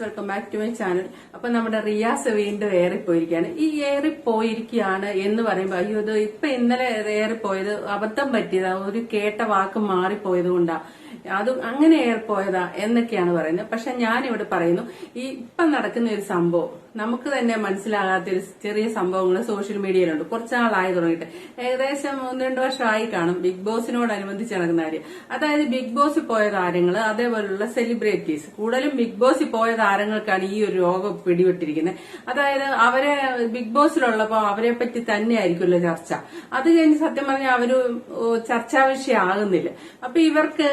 Welcome back to my channel അപ്പൊ നമ്മുടെ റിയാസ് വീണ്ടും ഏറിപ്പോയിരിക്കുകയാണ് ഈ ഏറിപ്പോയിരിക്കുകയാണ് എന്ന് പറയുമ്പോൾ അയ്യോ ഇപ്പൊ ഇന്നലെ ഏറിപ്പോയത് അബദ്ധം പറ്റിയതാ ഒരു കേട്ട വാക്ക് മാറിപ്പോയത് കൊണ്ടാ. അത് അങ്ങനെ ഏർപ്പോയതാ എന്നൊക്കെയാണ് പറയുന്നത്. പക്ഷെ ഞാനിവിടെ പറയുന്നു ഈ ഇപ്പൊ നടക്കുന്ന ഒരു സംഭവം നമുക്ക് തന്നെ മനസ്സിലാകാത്ത ഒരു ചെറിയ സംഭവങ്ങൾ സോഷ്യൽ മീഡിയയിലുണ്ട് കുറച്ച് നാളായി തുടങ്ങിയിട്ട്. ഏകദേശം ഒന്ന് രണ്ട് വർഷമായി കാണും ബിഗ് ബോസിനോടനുബന്ധിച്ച് നടക്കുന്ന കാര്യം. അതായത് ബിഗ് ബോസിൽ പോയ താരങ്ങൾ അതേപോലുള്ള സെലിബ്രിറ്റീസ് കൂടുതലും ബിഗ് ബോസിൽ പോയ താരങ്ങൾക്കാണ് ഈ ഒരു രോഗം പിടിപെട്ടിരിക്കുന്നത്. അതായത് അവരെ ബിഗ് ബോസിലുള്ളപ്പോൾ അവരെ പറ്റി തന്നെയായിരിക്കുമല്ലോ ചർച്ച. അത് കഴിഞ്ഞ് സത്യം പറഞ്ഞാൽ അവർ ചർച്ചാ വിഷയമാകുന്നില്ല അപ്പൊ ഇവർക്ക്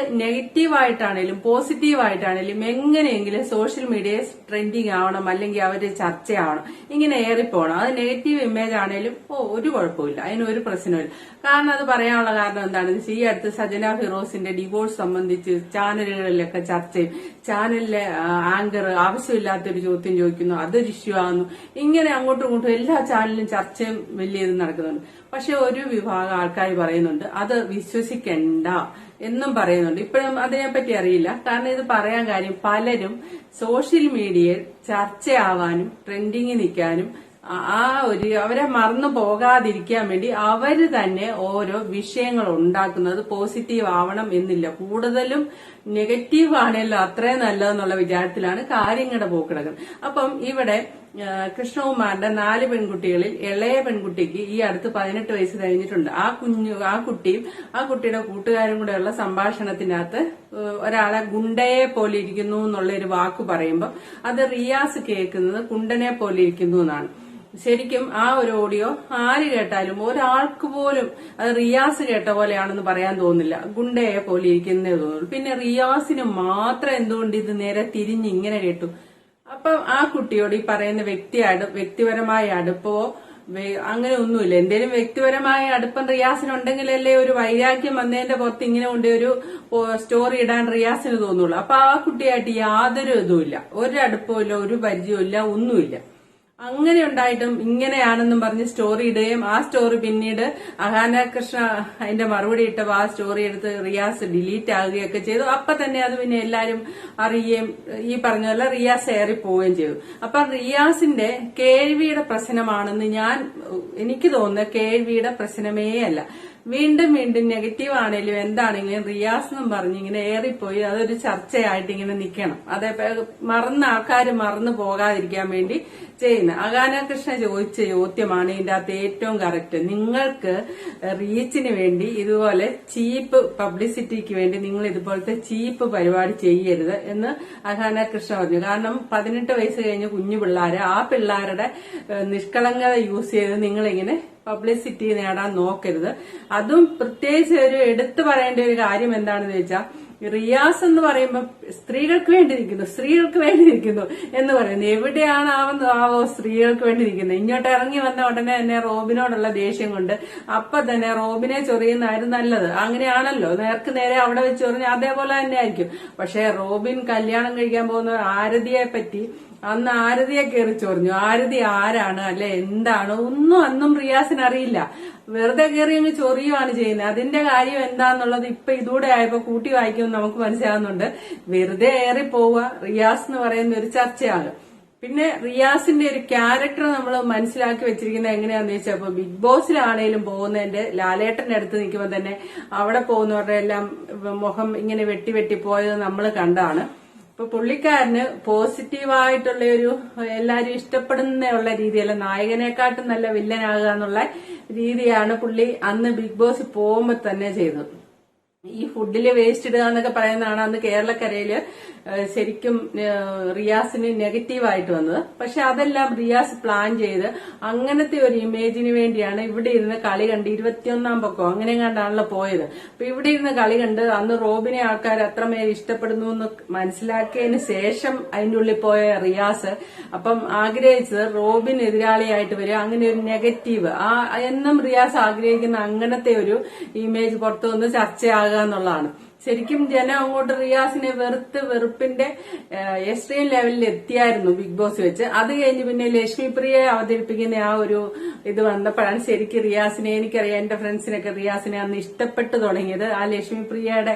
നെഗറ്റീവായിട്ടാണേലും പോസിറ്റീവായിട്ടാണേലും എങ്ങനെയെങ്കിലും സോഷ്യൽ മീഡിയ ട്രെൻഡിങ് ആവണം അല്ലെങ്കിൽ അവർ ചർച്ചയാവണം ഇങ്ങനെ ഏറിപ്പോണം. അത് നെഗറ്റീവ് ഇമേജ് ആണേലും ഓ ഒരു കുഴപ്പമില്ല. അതിനൊരു പ്രശ്നമില്ല. കാരണം അത് പറയാനുള്ള കാരണം എന്താണെന്ന് വെച്ചാൽ ഈ അടുത്ത് സജന ഫിറോസിന്റെ ഡിവോഴ്സ് സംബന്ധിച്ച് ചാനലുകളിലൊക്കെ ചർച്ചയും ചാനലിലെ ആങ്കർ ആവശ്യമില്ലാത്തൊരു ചോദ്യം ചോദിക്കുന്നു അതൊരു ഇഷ്യൂ ആകുന്നു ഇങ്ങനെ അങ്ങോട്ടും ഇങ്ങോട്ടും എല്ലാ ചാനലിലും ചർച്ചയും വലിയ ഇത് നടക്കുന്നുണ്ട്. പക്ഷെ ഒരു വിഭാഗം ആൾക്കാർ പറയുന്നുണ്ട് അത് വിശ്വസിക്കണ്ട. എന്നും പറയുന്നുണ്ട്. ഇപ്പോഴും അതിനെപ്പറ്റി അറിയില്ല. കാരണം ഇത് പറയാൻ കാര്യം പലരും സോഷ്യൽ മീഡിയയിൽ ചർച്ചയാവാനും ട്രെൻഡിങ് നിൽക്കാനും ആ- ഒരു അവരെ മറന്നു പോകാതിരിക്കാൻ വേണ്ടി അവർ തന്നെ ഓരോ വിഷയങ്ങൾ ഉണ്ടാക്കുന്നത് പോസിറ്റീവ് ആവണം എന്നില്ല. കൂടുതലും നെഗറ്റീവ് ആണല്ലോ അത്രയും നല്ലതെന്നുള്ള വിചാരത്തിലാണ് കാര്യങ്ങളുടെ പോക്കിടക്കുന്നത് അപ്പം ഇവിടെ കൃഷ്ണകുമാറിന്റെ നാല് പെൺകുട്ടികളിൽ ഇളയ പെൺകുട്ടിക്ക് ഈ അടുത്ത് പതിനെട്ട് വയസ്സ് കഴിഞ്ഞിട്ടുണ്ട്. ആ കുഞ്ഞു ആ കുട്ടിയും ആ കുട്ടിയുടെ കൂട്ടുകാരും കൂടെയുള്ള സംഭാഷണത്തിനകത്ത് ഒരാളെ ഗുണ്ടയെ പോലെ ഇരിക്കുന്നു എന്നുള്ള ഒരു വാക്ക് പറയുമ്പോൾ അത് റിയാസ് കേൾക്കുന്നത് കുണ്ടനെ പോലെ ഇരിക്കുന്നു എന്നാണ്. ശരിക്കും ആ ഒരു ഓഡിയോ ആര് കേട്ടാലും ഒരാൾക്ക് പോലും അത് റിയാസ് കേട്ട പോലെയാണെന്ന് പറയാൻ തോന്നില്ല. ഗുണ്ടയെ പോലെ ഇരിക്കുന്നേ തോന്നുള്ളൂ. പിന്നെ റിയാസിന് മാത്രം എന്തുകൊണ്ട് ഇത് നേരെ തിരിഞ്ഞ് ഇങ്ങനെ കേട്ടു? അപ്പം ആ കുട്ടിയോട് ഈ പറയുന്ന വ്യക്തി വ്യക്തിപരമായ അടുപ്പോ അങ്ങനെ ഒന്നുമില്ല. എന്തേലും വ്യക്തിപരമായ അടുപ്പം റിയാസിനുണ്ടെങ്കിലല്ലേ ഒരു വൈരാഗ്യം വന്നതിന്റെ പുറത്ത് ഇങ്ങനെ കൊണ്ട് ഒരു സ്റ്റോറി ഇടാൻ റിയാസിന് തോന്നുള്ളൂ. അപ്പൊ ആ കുട്ടിയായിട്ട് യാതൊരു ഇതുമില്ല. ഒരു അടുപ്പമില്ല ഒരു പരിചയമില്ല ഒന്നുമില്ല. അങ്ങനെ ഉണ്ടായിട്ടും ഇങ്ങനെയാണെന്നും പറഞ്ഞ് സ്റ്റോറി ഇടുകയും ആ സ്റ്റോറി പിന്നീട് അഹാന കൃഷ്ണ അതിന്റെ മറുപടി ഇട്ടപ്പോൾ ആ സ്റ്റോറി എടുത്ത് റിയാസ് ഡിലീറ്റ് ആകുകയൊക്കെ ചെയ്തു. അപ്പൊ തന്നെ അത് പിന്നെ എല്ലാരും അറിയുകയും ഈ പറഞ്ഞ പോലെ റിയാസ് ഏറി പോവുകയും ചെയ്തു. അപ്പൊ റിയാസിന്റെ കേൾവിയുടെ പ്രശ്നമാണെന്ന് ഞാൻ എനിക്ക് തോന്നുന്ന കേൾവിയുടെ പ്രശ്നമേ അല്ല വീണ്ടും വീണ്ടും നെഗറ്റീവ് ആണെങ്കിലും എന്താണെങ്കിലും റിയാസ് എന്നും പറഞ്ഞ് ഇങ്ങനെ ഏറിപ്പോയി അതൊരു ചർച്ചയായിട്ട് ഇങ്ങനെ നിൽക്കണം അതേ മറന്ന ആൾക്കാർ മറന്നു പോകാതിരിക്കാൻ വേണ്ടി ചെയ്യുന്ന. അഗാനകൃഷ്ണ ചോദിച്ച ചോദ്യമാണ് ഇതിന്റെ അകത്ത് ഏറ്റവും കറക്റ്റ് നിങ്ങൾക്ക് റീച്ചിന് വേണ്ടി ഇതുപോലെ ചീപ്പ് പബ്ലിസിറ്റിക്ക് വേണ്ടി നിങ്ങൾ ഇതുപോലത്തെ ചീപ്പ് പരിപാടി ചെയ്യരുത് എന്ന് അഗാനകൃഷ്ണ പറഞ്ഞു. കാരണം പതിനെട്ട് വയസ്സ് കഴിഞ്ഞ കുഞ്ഞു പിള്ളേര് ആ പിള്ളേരുടെ നിഷ്കളങ്കത യൂസ് ചെയ്ത് നിങ്ങളിങ്ങനെ പബ്ലിസിറ്റി നേടാൻ നോക്കരുത്. അതും പ്രത്യേകിച്ച് ഒരു എടുത്തു പറയേണ്ട ഒരു കാര്യം എന്താണെന്ന് വെച്ചാൽ റിയാസ് എന്ന് പറയുമ്പോൾ സ്ത്രീകൾക്ക് വേണ്ടിയിരിക്കുന്നു സ്ത്രീകൾക്ക് വേണ്ടിയിരിക്കുന്നു എന്ന് പറയുന്നു. എവിടെയാണ് ആവുന്ന ആവോ സ്ത്രീകൾക്ക് വേണ്ടി നിൽക്കുന്നത് ഇങ്ങോട്ട് ഇറങ്ങി വന്ന ഉടനെ തന്നെ റോബിനോടുള്ള ദേഷ്യം കൊണ്ട് അപ്പൊ തന്നെ റോബിനെ ചൊറിയുന്നതായിരുന്നു നല്ലത്. അങ്ങനെയാണല്ലോ. നേർക്ക് നേരെ അവിടെ വെച്ച് അതേപോലെ തന്നെ ആയിരിക്കും. പക്ഷെ റോബിൻ കല്യാണം കഴിക്കാൻ പോകുന്ന ആരതിയെ പറ്റി അന്ന് ആരതിയെ കയറി ചൊറിഞ്ഞു. ആരതി ആരാണ്? അല്ലെ എന്താണ്? ഒന്നും അന്നും റിയാസിന് അറിയില്ല. വെറുതെ കയറി അങ്ങ് ചൊറിയുവാണ് ചെയ്യുന്നത് അതിന്റെ കാര്യം എന്താന്നുള്ളത് ഇപ്പൊ ഇതൂടെ ആയപ്പോ കൂട്ടി വായിക്കുമെന്ന് നമുക്ക് മനസ്സിലാകുന്നുണ്ട് വെറുതെ ഏറി പോവുക റിയാസ് എന്ന് പറയുന്ന ഒരു ചർച്ചയാണ്. പിന്നെ റിയാസിന്റെ ഒരു ക്യാരക്ടർ നമ്മൾ മനസ്സിലാക്കി വെച്ചിരിക്കുന്നത് എങ്ങനെയാന്ന് വെച്ചാൽ ഇപ്പൊ ബിഗ് ബോസിലാണേലും പോകുന്നതിന്റെ ലാലേട്ടന്റെ അടുത്ത് നിൽക്കുമ്പോൾ തന്നെ അവിടെ പോകുന്നവരുടെ എല്ലാം മുഖം ഇങ്ങനെ വെട്ടി വെട്ടി പോയത് നമ്മൾ കണ്ടാണ് ഇപ്പൊ പുള്ളിക്കാരന് പോസിറ്റീവായിട്ടുള്ള ഒരു എല്ലാരും ഇഷ്ടപ്പെടുന്ന ഉള്ള രീതിയല്ല നായകനെക്കാട്ടും നല്ല വില്ലനാകുക എന്നുള്ള രീതിയാണ് പുള്ളി അന്ന് ബിഗ് ബോസ് പോകുമ്പോ തന്നെ ചെയ്തത്. ഈ ഫുഡിൽ വേസ്റ്റ് ഇടുക എന്നൊക്കെ പറയുന്നതാണ് അന്ന് കേരളക്കരയിൽ ശരിക്കും റിയാസിന് നെഗറ്റീവായിട്ട് വന്നത്. പക്ഷെ അതെല്ലാം റിയാസ് പ്ലാൻ ചെയ്ത് അങ്ങനത്തെ ഒരു ഇമേജിന് വേണ്ടിയാണ് ഇവിടെ ഇരുന്ന് കളി കണ്ട് ഇരുപത്തിയൊന്നാം പക്കം അങ്ങനെ കണ്ടാണല്ലോ പോയത്. അപ്പൊ ഇവിടെ ഇരുന്ന് കളി കണ്ട് അന്ന് റോബിനെ ആൾക്കാർ അത്രമേൽ ഇഷ്ടപ്പെടുന്നു എന്ന് മനസ്സിലാക്കിയതിന് ശേഷം അതിന്റെ ഉള്ളിൽ പോയ റിയാസ് അപ്പം ആഗ്രഹിച്ചത് റോബിൻ എതിരാളിയായിട്ട് വരിക. അങ്ങനെ ഒരു നെഗറ്റീവ്. ആ എന്നും റിയാസ് ആഗ്രഹിക്കുന്ന അങ്ങനത്തെ ഒരു ഇമേജ് പുറത്തു വന്ന് ചർച്ചയാകുക എന്നുള്ളതാണ്. ശരിക്കും ജനം അങ്ങോട്ട് റിയാസിനെ വെറുത്ത് വെറുപ്പിന്റെ എക്സ്ട്രീം ലെവലിൽ എത്തിയായിരുന്നു ബിഗ് ബോസ് വെച്ച്. അത് കഴിഞ്ഞ് പിന്നെ ലക്ഷ്മി പ്രിയെ അവതരിപ്പിക്കുന്ന ആ ഒരു ഇത് വന്നപ്പോഴാണ് ശരിക്കും റിയാസിനെ എനിക്കറിയാം എന്റെ ഫ്രണ്ട്സിനൊക്കെ റിയാസിനെ അന്ന് ഇഷ്ടപ്പെട്ടു തുടങ്ങിയത്. ആ ലക്ഷ്മി പ്രിയയുടെ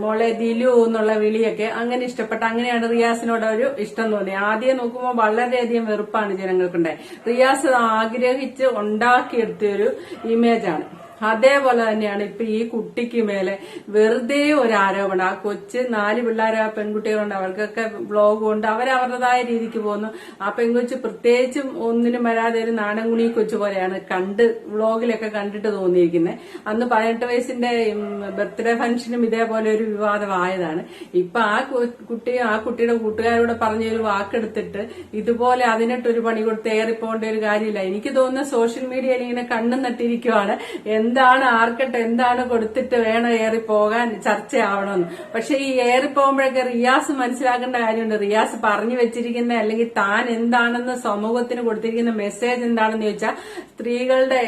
മോളെ ദിലു എന്നുള്ള വിളിയൊക്കെ അങ്ങനെ ഇഷ്ടപ്പെട്ട. അങ്ങനെയാണ് റിയാസിനോട് ഒരു ഇഷ്ടം തോന്നി ആദ്യം നോക്കുമ്പോൾ വളരെയധികം വെറുപ്പാണ് ജനങ്ങൾക്കുണ്ടായി റിയാസ് ആഗ്രഹിച്ച് ഉണ്ടാക്കിയെടുത്തൊരു ഇമേജാണ് അതേപോലെ തന്നെയാണ് ഇപ്പൊ ഈ കുട്ടിക്ക് മേലെ വെറുതെ ഒരു ആരോപണം. ആ കൊച്ച് നാല് പിള്ളേർ ആ പെൺകുട്ടികളുണ്ട്. അവർക്കൊക്കെ ബ്ലോഗ് ഉണ്ട്. അവരവരുടേതായ രീതിക്ക് പോകുന്നു. ആ പെൺകൊച്ച് പ്രത്യേകിച്ചും ഒന്നിനും വരാതെ ഒരു നാടൻകുണി കൊച്ചു പോലെയാണ് കണ്ട് വ്ളോഗിലൊക്കെ കണ്ടിട്ട് തോന്നിയിരിക്കുന്നത് അന്ന് പതിനെട്ട് വയസ്സിന്റെ ബർത്ത്ഡേ ഫംഗ്ഷനും ഇതേപോലെ ഒരു വിവാദമായതാണ്. ഇപ്പൊ ആ കുട്ടിയും ആ കുട്ടിയുടെ കൂട്ടുകാരോട് പറഞ്ഞ ഒരു വാക്കെടുത്തിട്ട് ഇതുപോലെ അതിനിട്ടൊരു പണി കൊടുത്ത് ഏറിപ്പോകേണ്ട ഒരു കാര്യമില്ല. എനിക്ക് തോന്നുന്ന സോഷ്യൽ മീഡിയയിൽ ഇങ്ങനെ കണ്ണും നട്ടിരിക്കുവാണ്. എന്താണ് ആർക്കട്ടെ എന്താണ് കൊടുത്തിട്ട് വേണം ഏറി പോകാൻ ചർച്ചയാവണമെന്ന്. പക്ഷെ ഈ ഏറി പോകുമ്പോഴൊക്കെ റിയാസ് മനസ്സിലാക്കേണ്ട കാര്യമുണ്ട്. റിയാസ് പറഞ്ഞു വെച്ചിരിക്കുന്ന അല്ലെങ്കിൽ താൻ എന്താണെന്ന് സമൂഹത്തിന് കൊടുത്തിരിക്കുന്ന മെസ്സേജ് എന്താണെന്ന് ചോദിച്ചാൽ സ്ത്രീകളുടെ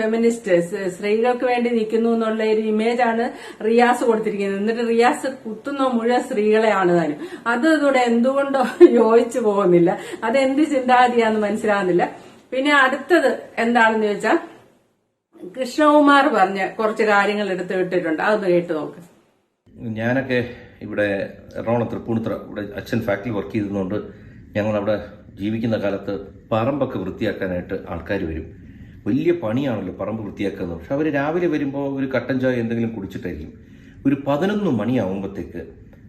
ഫെമിനിസ്റ്റ് സ്ത്രീകൾക്ക് വേണ്ടി നിൽക്കുന്നു എന്നുള്ള ഒരു ഇമേജാണ് റിയാസ് കൊടുത്തിരിക്കുന്നത്. എന്നിട്ട് റിയാസ് കുത്തുന്ന മുഴുവൻ സ്ത്രീകളെയാണ് താനും. അത് ഇതോടെ എന്തുകൊണ്ടോ യോജിച്ചു പോകുന്നില്ല. അത് എന്ത് ചിന്താഗതിയാന്ന് മനസ്സിലാകുന്നില്ല. പിന്നെ അടുത്തത് എന്താണെന്ന് ചോദിച്ചാൽ കൃഷ്ണകുമാർ പറഞ്ഞ കുറച്ച് കാര്യങ്ങൾ എടുത്തു വിട്ടിട്ടുണ്ട്. അതൊന്ന് കേട്ട് നോക്ക്. ഞാനൊക്കെ ഇവിടെ എറണാകുളം തൃപ്പൂണിത്ര ഇവിടെ അച്ഛൻ ഫാക്ടറി വർക്ക് ചെയ്തതുകൊണ്ട് ഞങ്ങൾ അവിടെ ജീവിക്കുന്ന കാലത്ത് പറമ്പൊക്കെ വൃത്തിയാക്കാനായിട്ട് ആൾക്കാർ വരും. വലിയ പണിയാണല്ലോ പറമ്പ് വൃത്തിയാക്കുന്നത് പക്ഷെ അവർ രാവിലെ വരുമ്പോൾ ഒരു കട്ടൻ ചായ എന്തെങ്കിലും കുടിച്ചിട്ടായിരിക്കും. ഒരു പതിനൊന്ന് മണിയാവുമ്പോഴത്തേക്ക്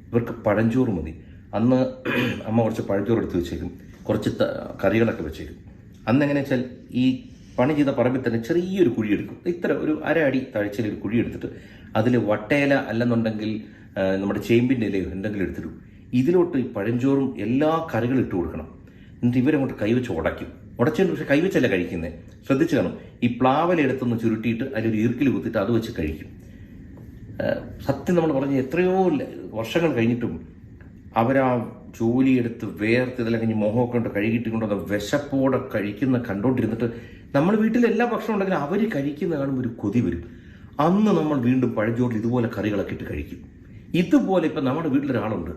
ഇവർക്ക് പഴഞ്ചോറ് മതി. അന്ന് അമ്മ കുറച്ച് പഴഞ്ചോറ് എടുത്ത് വെച്ചേക്കും. കുറച്ച് കറികളൊക്കെ വെച്ചേക്കും. അന്ന് എങ്ങനെയാച്ചാൽ ഈ പണി ചെയ്ത പറമ്പിൽ തന്നെ ചെറിയൊരു കുഴി എടുക്കും. ഇത്ര ഒരു അര അടി താഴ്ചയിൽ ഒരു കുഴി എടുത്തിട്ട് അതിൽ വട്ടയില അല്ലെന്നുണ്ടെങ്കിൽ നമ്മുടെ ചേമ്പിന്റെ ഇലയോ എന്തെങ്കിലും എടുത്തിടും. ഇതിലോട്ട് ഈ പഴഞ്ചോറും എല്ലാ കറികളും ഇട്ട് കൊടുക്കണം. എന്നിട്ട് ഇവരങ്ങോട്ട് കൈവച്ച് ഉടയ്ക്കും. ഉടച്ചതിന് പക്ഷെ കൈവച്ചല്ല കഴിക്കുന്നത് ശ്രദ്ധിച്ചു കാണും ഈ പ്ലാവല എടുത്തൊന്ന് ചുരുട്ടിയിട്ട് അതിലൊരു ഈർക്കിൽ കുത്തിയിട്ട് അത് വെച്ച് കഴിക്കും. സത്യം നമ്മൾ പറഞ്ഞ എത്രയോ വർഷങ്ങൾ കഴിഞ്ഞിട്ടും അവരാ ജോലിയെടുത്ത് വേർത്ത് ഇതെല്ലാം കഴിഞ്ഞ് മോഹമൊക്കെ കൊണ്ട് കഴുകിയിട്ട് കൊണ്ടുവന്ന വിശപ്പോടെ കഴിക്കുന്ന കണ്ടോണ്ടിരുന്നിട്ട് നമ്മൾ വീട്ടിൽ എല്ലാ ഭക്ഷണം ഉണ്ടെങ്കിലും അവർ കഴിക്കുന്ന കാണുമ്പോൾ ഒരു കൊതി വരും. അന്ന് നമ്മൾ വീണ്ടും പഴഞ്ചോറിൽ ഇതുപോലെ കറികളൊക്കെ ഇട്ട് കഴിക്കും. ഇതുപോലെ ഇപ്പൊ നമ്മുടെ വീട്ടിലൊരാളുണ്ട്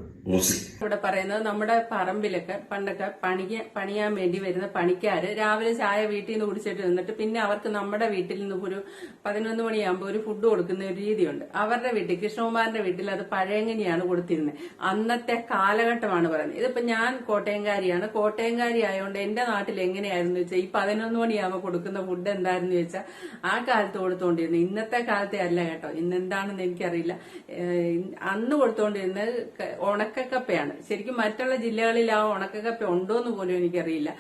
ഇവിടെ പറയുന്നത് നമ്മുടെ പറമ്പിലൊക്കെ പണ്ടൊക്കെ പണിക്ക് പണിയാൻ വേണ്ടി വരുന്ന പണിക്കാര് രാവിലെ ചായ വീട്ടിൽ നിന്ന് കുടിച്ചിട്ട് നിന്നിട്ട് പിന്നെ അവർക്ക് നമ്മുടെ വീട്ടിൽ നിന്ന് ഒരു പതിനൊന്ന് മണിയാകുമ്പോൾ ഒരു ഫുഡ് കൊടുക്കുന്ന ഒരു രീതിയുണ്ട്. അവരുടെ വീട്ടിൽ കൃഷ്ണകുമാറിന്റെ വീട്ടിൽ അത് പഴയങ്ങനെയാണ് കൊടുത്തിരുന്നത്. അന്നത്തെ കാലഘട്ടമാണ് പറയുന്നത്. ഇതിപ്പോ ഞാൻ കോട്ടയംകാരിയാണ്. കോട്ടയംകാരി ആയതുകൊണ്ട് എന്റെ നാട്ടിൽ എങ്ങനെയായിരുന്നു വെച്ചാൽ ഈ പതിനൊന്ന് മണിയാകുമ്പോൾ കൊടുക്കുന്ന ഫുഡ് എന്തായിരുന്നു വെച്ചാൽ ആ കാലത്ത് കൊടുത്തോണ്ടിരുന്നത്. ഇന്നത്തെ കാലത്തെ അല്ല കേട്ടോ. ഇന്നെന്താണെന്ന് എനിക്കറിയില്ല. അന്ന് കൊടുത്തോണ്ടിരുന്ന ഉണക്കക്കപ്പയാണ്. ശരിക്കും മറ്റുള്ള ജില്ലകളിൽ ആ ഉണക്കക്കപ്പ ഉണ്ടോ എന്ന് പോലും എനിക്കറിയില്ല.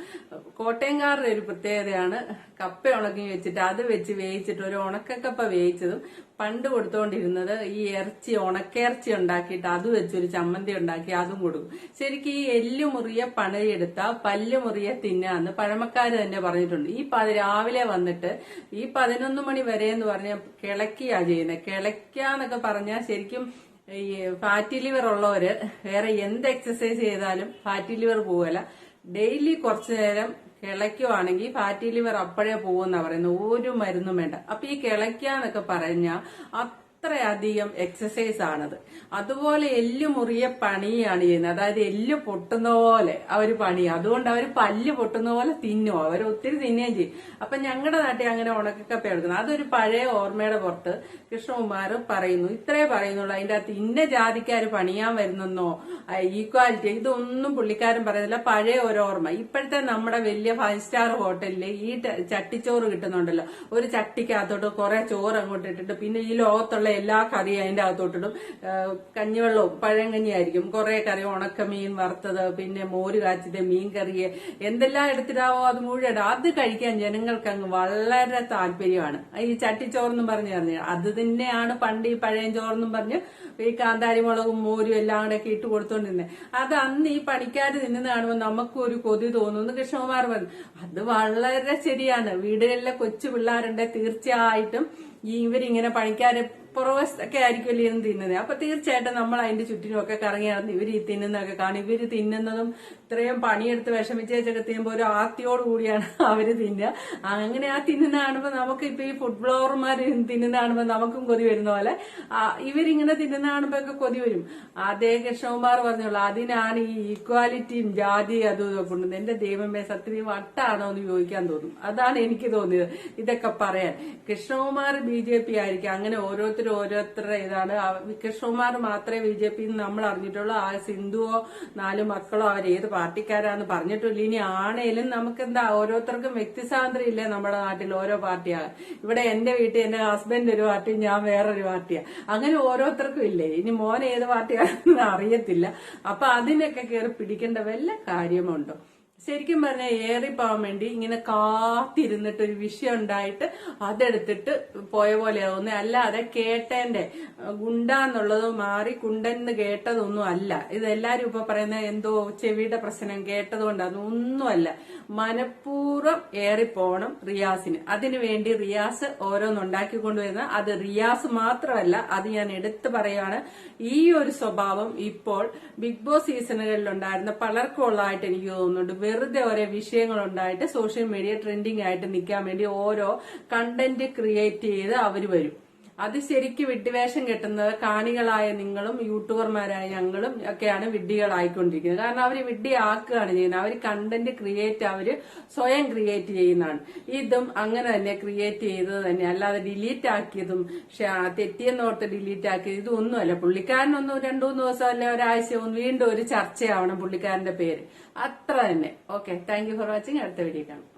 കോട്ടയംകാരുടെ ഒരു പ്രത്യേകതയാണ് കപ്പ ഉണക്കി വെച്ചിട്ട് അത് വെച്ച് വേവിച്ചിട്ട് ഒരു ഉണക്കക്കപ്പ വേവിച്ചതും പണ്ട് കൊടുത്തോണ്ടിരുന്നത് ഈ ഇറച്ചി ഉണക്കയിറച്ചി ഉണ്ടാക്കിയിട്ട് അത് വെച്ചൊരു ചമ്മന്തി ഉണ്ടാക്കി അതും കൊടുക്കും. ശരിക്കും ഈ എല്ല് മുറിയെ പണിയെടുത്ത പല്ല് മുറിയെ തിന്നാന്ന് പഴമക്കാര് തന്നെ പറഞ്ഞിട്ടുണ്ട്. ഈ രാവിലെ വന്നിട്ട് ഈ പതിനൊന്ന് മണി വരെ എന്ന് പറഞ്ഞാൽ കിളക്കിയാ ചെയ്യുന്നത് കിളക്കാന്നൊക്കെ പറഞ്ഞാൽ ശരിക്കും ഈ ഫാറ്റി ലിവർ ഉള്ളവര് വേറെ എന്ത് എക്സസൈസ് ചെയ്താലും ഫാറ്റി ലിവർ പോവല. ഡെയിലി കുറച്ചു നേരം കിളയ്ക്കുവാണെങ്കിൽ ഫാറ്റി ലിവർ അപ്പോഴേ പോകുന്ന പറയുന്നത് ഒരു മരുന്നും വേണ്ട. അപ്പൊ ഈ കിളയ്ക്കാന്നൊക്കെ പറഞ്ഞാൽ അത്രയധികം എക്സസൈസ് ആണത്. അതുപോലെ എല്ല് മുറിയ പണിയാണ് ചെയ്യുന്നത്. അതായത് എല്ല് പൊട്ടുന്ന പോലെ അവർ പണി. അതുകൊണ്ട് അവർ പല്ല് പൊട്ടുന്ന പോലെ തിന്നും. അവർ ഒത്തിരി തിന്നുകയും ചെയ്യും. അപ്പൊ ഞങ്ങളുടെ നാട്ടിൽ അങ്ങനെ ഉണക്കക്കപ്പ എടുക്കുന്നത്. അതൊരു പഴയ ഓർമ്മയുടെ പുറത്ത് കൃഷ്ണകുമാർ പറയുന്നു. ഇത്രേ പറയുന്നുള്ളൂ. അതിന്റെ അകത്ത് ഇന്ന ജാതിക്കാർ പണിയാൻ വരുന്നെന്നോ? ഈക്വാലിറ്റി ഇതൊന്നും പുള്ളിക്കാരൻ പറയുന്നില്ല. പഴയ ഒരു ഓർമ്മ. ഇപ്പോഴത്തെ നമ്മുടെ വലിയ ഫൈവ് സ്റ്റാർ ഹോട്ടലിൽ ഈ ചട്ടിച്ചോറ് കിട്ടുന്നുണ്ടല്ലോ. ഒരു ചട്ടിക്കകത്തോട്ട് കുറെ ചോറ് അങ്ങോട്ട് ഇട്ടിട്ട് പിന്നെ ഈ ലോകത്തുള്ള എല്ലാ കറിയും അതിന്റെ അകത്തോട്ടിടും. കഞ്ഞിവെള്ളവും പഴങ്കഞ്ഞി ആയിരിക്കും കുറെ കറി ഉണക്ക മീൻ വറുത്തത് പിന്നെ മോര് കാച്ചിയത് മീൻ കറി എന്തെല്ലാം എടുത്തിടാവോ അത് മുഴുവൻ. അത് കഴിക്കാൻ ജനങ്ങൾക്ക് അങ്ങ് വളരെ താല്പര്യമാണ്. ഈ ചട്ടിച്ചോറെന്നും പറഞ്ഞു പറഞ്ഞു അത് തന്നെയാണ് പണ്ട് ഈ പഴയ ചോറെന്നും പറഞ്ഞ് ഈ കാന്താരി മുളകും മോരും എല്ലാം കൂടെ ഒക്കെ ഇട്ട് കൊടുത്തോണ്ടിരുന്നത് അത് അന്ന് ഈ പണിക്കാർ തിന്നുന്ന കാണുമ്പോൾ നമുക്കും ഒരു കൊതി തോന്നുന്നു. കൃഷ്ണകുമാർ പറഞ്ഞു. അത് വളരെ ശരിയാണ്. വീടുകളിലെ കൊച്ചു പിള്ളേരുണ്ട്. തീർച്ചയായിട്ടും ഈ ഇവരിങ്ങനെ പണിക്കാരെ പുറവശത്തൊക്കെ ആയിരിക്കുമല്ലോ ഇന്ന് തിന്നുന്നത്. അപ്പൊ തീർച്ചയായിട്ടും നമ്മൾ അതിന്റെ ചുറ്റിനും ഒക്കെ കറങ്ങി നടന്ന് ഇവർ ഈ തിന്നുന്നതൊക്കെ കാണും. ഇവർ തിന്നുന്നതും ഇത്രയും പണിയെടുത്ത് വിഷമിച്ചേച്ചൊക്കെ തിന്നുമ്പോൾ ഒരു ആർത്തിയോട് കൂടിയാണ് അവർ തിന്നുക. അങ്ങനെ ആ തിന്നുന്ന കാണുമ്പോൾ നമുക്ക് ഇപ്പൊ ഈ ഫുഡ് ബ്ലോഗർമാർ തിന്നുന്ന കാണുമ്പോൾ നമുക്കും കൊതി വരുന്ന പോലെ ഇവരിങ്ങനെ തിന്നുന്ന കാണുമ്പോ ഒക്കെ കൊതി വരും. അതേ കൃഷ്ണകുമാർ പറഞ്ഞോളൂ അതിനാണ് ഈ ഈക്വാലിറ്റിയും ജാതി അതും ഇതൊക്കെ കൊണ്ടുവന്നത്. എന്റെ ദൈവമേ സത്യം വട്ടാണോ എന്ന് ചോദിക്കാൻ തോന്നും. അതാണ് എനിക്ക് തോന്നിയത് ഇതൊക്കെ പറയാൻ. കൃഷ്ണകുമാർ ബി ജെ പി ആയിരിക്കും. അങ്ങനെ ഓരോരുത്തരും ഓരോരുത്തരുടെ ഇതാണ്. ആ- മാത്രമേ ബി ജെ പി നമ്മൾ അറിഞ്ഞിട്ടുള്ളൂ. ആ സിന്ധുവോ നാല് മക്കളോ അവർ ഏത് പാർട്ടിക്കാരാന്ന് പറഞ്ഞിട്ടില്ല. ഇനി ആണേലും നമുക്ക് എന്താ ഓരോരുത്തർക്കും വ്യക്തി സ്വാതന്ത്ര്യം ഇല്ലേ നമ്മുടെ നാട്ടിൽ ഓരോ പാർട്ടിയാണ്. ഇവിടെ എന്റെ വീട്ടിൽ എന്റെ ഹസ്ബൻഡ് ഒരു പാർട്ടി ഞാൻ വേറൊരു പാർട്ടിയാണ് അങ്ങനെ ഓരോരുത്തർക്കും ഇല്ലേ? ഇനി മോൻ ഏത് പാർട്ടിയാണെന്ന് അറിയത്തില്ല. അപ്പൊ അതിനൊക്കെ കയറി പിടിക്കേണ്ട വല്ല കാര്യമുണ്ടോ? ശരിക്കും പറഞ്ഞാൽ ഏറിപ്പോവാൻ വേണ്ടി ഇങ്ങനെ കാത്തിരുന്നിട്ട് ഒരു വിഷയം ഉണ്ടായിട്ട് അതെടുത്തിട്ട് പോയ പോലെ ആവുന്നു അല്ലാതെ കേട്ടേന്റെ ഗുണ്ടാന്നുള്ളത് മാറി കുണ്ടെന്ന് കേട്ടതൊന്നും അല്ല. ഇതെല്ലാരും ഇപ്പൊ പറയുന്ന എന്തോ ചെവിയുടെ പ്രശ്നം കേട്ടതുകൊണ്ടാണ് ഒന്നുമല്ല മനഃപൂർവം ഏറിപ്പോണം റിയാസിന്. അതിനുവേണ്ടി റിയാസ് ഓരോന്നുണ്ടാക്കി കൊണ്ടുവരുന്ന അത് റിയാസ് മാത്രമല്ല അത് ഞാൻ എടുത്തു പറയാണ് ഈ ഒരു സ്വഭാവം ഇപ്പോൾ ബിഗ് ബോസ് സീസണുകളിൽ ഉണ്ടായിരുന്ന പലർക്കുള്ളതായിട്ട് എനിക്ക് തോന്നുന്നുണ്ട്. വെറുതെ ഓരോ വിഷയങ്ങൾ ഉണ്ടായിട്ട് സോഷ്യൽ മീഡിയ ട്രെൻഡിങ് ആയിട്ട് നിൽക്കാൻ വേണ്ടി ഓരോ കണ്ടന്റ് ക്രിയേറ്റ് ചെയ്ത് അവർ വരും. അത് ശരിക്കും വിഡ്ഢിവേഷം കെട്ടുന്നത് കാണികളായ നിങ്ങളും യൂട്യൂബർമാരായ ഞങ്ങളും ഒക്കെയാണ് വിഡ്ഢികളായിക്കൊണ്ടിരിക്കുന്നത്. കാരണം അവർ വിഡ്ഢിയാക്കുകയാണ് ചെയ്യുന്നത്. അവർ കണ്ടന്റ് ക്രിയേറ്റ് അവർ സ്വയം ക്രിയേറ്റ് ചെയ്യുന്നതാണ്. ഇതും അങ്ങനെ തന്നെ ക്രിയേറ്റ് ചെയ്തത് തന്നെ. അല്ലാതെ ഡിലീറ്റ് ആക്കിയതും തെറ്റിയെന്നോർത്ത് ഡിലീറ്റ് ആക്കിയത് ഇതൊന്നുമല്ല. പുള്ളിക്കാരനൊന്നും രണ്ടു മൂന്ന് ദിവസം അല്ലെ ഒരാഴ്ച വീണ്ടും ഒരു ചർച്ചയാവണം പുള്ളിക്കാരന്റെ പേര്. അത്ര തന്നെ. ഓക്കെ താങ്ക് ഫോർ വാച്ചിങ് അടുത്ത വീഡിയോ കാണാം.